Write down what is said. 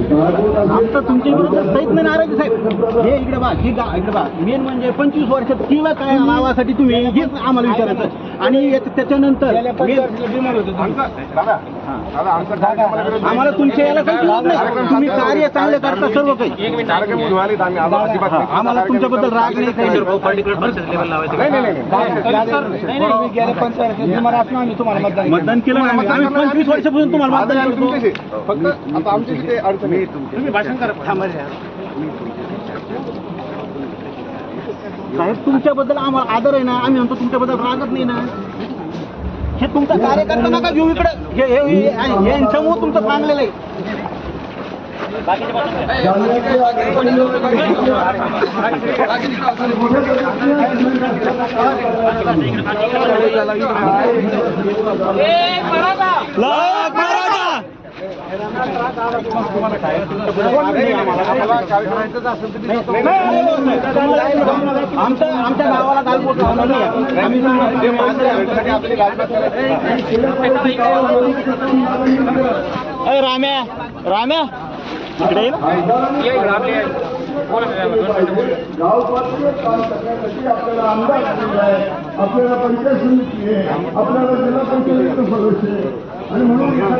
आमचं तुमच्या विरुद्ध सहित नाही नाराजी साहेब. हे इकडे बा ही गा इकडे बा मेन म्हणजे पंचवीस वर्षात किंवा काय नावासाठी तुम्ही हेच आम्हाला विचारायचं. आणि याच्या- त्याच्यानंतर आम्हाला तुमच्या याला काही विरोध नाही. तुम्ही कार्य चांगले करता सर्व काही. आम्हाला तुमच्याबद्दल राग नाही काही नाही. मतदान केलं ना आम्ही आम्ही पंचवीस वर्षापासून तुम्हाला मतदान करतो. फक्त आता आमची अडचण तुम्ही भाषण करा साहेब तुमच्याबद्दल आम्हाला आदर आहे ना आम्ही म्हणतो तुमच्याबद्दल रागत नाही ना. हे तुमचा कार्यकर्ता नका घेऊ इकडे. हे हे- हे- हे यांच्यामुळे तुमचं चांगलेलं आहे. आम्हाला आमच्या आमच्या गावाला गालबोट लावणार नाही राम्या राम्या. इकडे आपल्याला आमदार आपल्याला पंचायत समिती आहे. आपल्याला जिल्हा पंचायत सदस्य आहे. आणि म्हणून